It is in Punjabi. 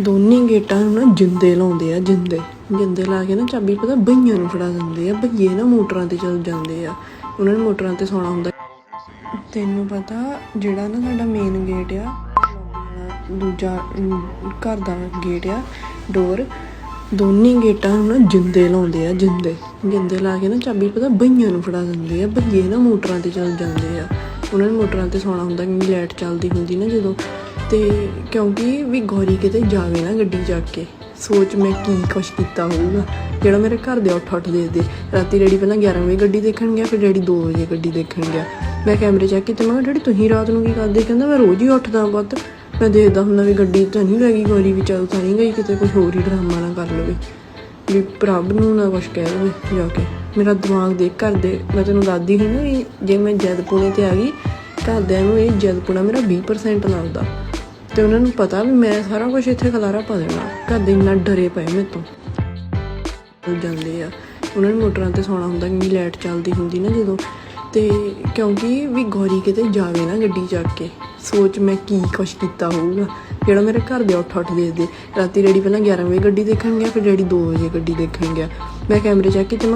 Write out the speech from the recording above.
ਦੋਨੇ ਗੇਟਾਂ ਨੂੰ ਨਾ ਜਿੰਦੇ ਲਾਉਂਦੇ ਆ, ਜਿੰਦੇ। ਜਿੰਦੇ ਲਾ ਕੇ ਨਾ ਚਾਬੀ ਪਤਾ ਬਈਆਂ ਨੂੰ ਫੜਾ ਦਿੰਦੇ ਆ ਬਈਏ ਨਾ ਮੋਟਰਾਂ ਤੇ ਚੱਲ ਜਾਂਦੇ ਆ। ਉਹਨਾਂ ਨੇ ਮੋਟਰਾਂ ਤੇ ਸੌਣਾ ਹੁੰਦਾ। ਤੈਨੂੰ ਪਤਾ ਜਿਹੜਾ ਨਾ ਸਾਡਾ ਮੇਨ ਗੇਟ ਆ, ਦੂਜਾ ਘਰ ਦਾ ਗੇਟ ਆ ਡੋਰ ਦੋਨੇ ਗੇਟਾਂ ਨੂੰ ਨਾ ਜਿੰਦੇ ਲਾਉਂਦੇ ਆ, ਜਿੰਦੇ। ਜਿੰਦੇ ਲਾ ਕੇ ਨਾ ਚਾਬੀ ਪਤਾ ਬਈਆਂ ਨੂੰ ਫੜਾ ਦਿੰਦੇ ਆ ਬਈਏ ਨਾ ਮੋਟਰਾਂ ਤੇ ਚੱਲ ਜਾਂਦੇ ਆ। ਉਹਨਾਂ ਨੇ ਮੋਟਰਾਂ ਤੇ ਸੌਣਾ ਹੁੰਦਾ, ਕਿਉਂਕਿ ਲਾਈਟ ਚੱਲਦੀ ਹੁੰਦੀ ਨਾ ਜਦੋਂ। ਤੇ ਕਿਉਂਕਿ ਵੀ ਗੌਰੀ ਕਿਤੇ ਜਾਵੇ ਨਾ ਗੱਡੀ ਜਾ ਕੇ, ਸੋਚ ਮੈਂ ਕੀ ਕੁਛ ਕੀਤਾ ਹੋਊਗਾ। ਜਿਹੜਾ ਮੇਰੇ ਘਰ ਦੇ ਉੱਠ ਉੱਠ ਦੇਖਦੇ, ਰਾਤੀ ਡੈਡੀ ਪਹਿਲਾਂ 11 ਵਜੇ ਗੱਡੀ ਦੇਖਣ ਗਿਆ, ਫਿਰ ਡੈਡੀ 2 ਵਜੇ ਗੱਡੀ ਦੇਖਣ ਗਿਆ। ਮੈਂ ਕੈਮਰੇ ਚੈੱਕ ਕੀਤੇ ਮੈਂ ਕਿਹਾ, ਡੈਡੀ, ਤੁਸੀਂ ਰਾਤ ਨੂੰ ਕੀ ਕਰਦੇ? ਕਹਿੰਦਾ, ਮੈਂ ਰੋਜ਼ ਹੀ ਉੱਠਦਾ ਪੁੱਤ। ਮੈਂ ਦੇਖਦਾ ਹੁੰਦਾ ਵੀ ਗੱਡੀ ਤਾਂ ਨਹੀਂ ਲੱਗੀ ਗੌਰੀ, ਵੀ ਚੱਲ ਤਾਂ ਨਹੀਂ ਗਈ ਕਿਤੇ ਕੁਝ ਹੋਰ ਹੀ ਡਰਾਮਾ ਨਾ ਕਰ ਲਵੇ। ਵੀ ਪ੍ਰਭ ਨੂੰ ਨਾ ਕੁਛ ਕਹਿ ਦੇਵੇ ਜਾ ਕੇ। ਮੇਰਾ ਦਿਮਾਗ ਦੇਖ ਘਰ ਦੇ, ਮੈਂ ਤੈਨੂੰ ਦੱਸਦੀ ਸੀ ਨਾ ਵੀ ਜੇ ਮੈਂ ਜਦ ਪੁਣੇ ਤੇ ਆ ਗਈ, ਘਰਦਿਆਂ ਨੂੰ ਇਹ ਜਦ ਪੁਣਾ ਮੇਰਾ 20% ਲੱਗਦਾ। ਤੇ ਉਹਨਾਂ ਨੂੰ ਪਤਾ ਵੀ ਮੈਂ ਸਾਰਾ ਕੁਝ ਇੱਥੇ ਖਲਾਰਾ ਪਾ ਦੇਣਾ। ਘਰ ਦੇ ਇੰਨਾ ਡਰੇ ਪਏ ਮੇਰੇ ਤੋਂ। ਜਾਂਦੇ ਆ। ਉਹਨਾਂ ਨੇ ਮੋਟਰਾਂ ਤੇ ਸੌਣਾ ਹੁੰਦਾ, ਕਿਉਂਕਿ ਲਾਈਟ ਚੱਲਦੀ ਹੁੰਦੀ ਨਾ ਜਦੋਂ। ਤੇ ਕਿਉਂਕਿ ਵੀ ਗੌਰੀ ਕਿਤੇ ਜਾਵੇ ਨਾ ਗੱਡੀ ਚੱਕ ਕੇ, ਸੋਚ ਮੈਂ ਕੀ ਕੁਛ ਕੀਤਾ ਹੋਊਗਾ। ਜਿਹੜਾ ਮੇਰੇ ਘਰ ਦੇ ਉੱਠ ਉੱਠ ਦੇਖਦੇ। ਰਾਤੀ ਡੈਡੀ ਪਹਿਲਾਂ 11 ਵਜੇ ਗੱਡੀ ਦੇਖਣ ਗਿਆ, ਫਿਰ ਡੈਡੀ 2 ਵਜੇ ਗੱਡੀ ਦੇਖਣ ਗਿਆ। ਮੈਂ ਕੈਮਰੇ ਚੈੱਕ ਕੀਤੇ ਮੈਂ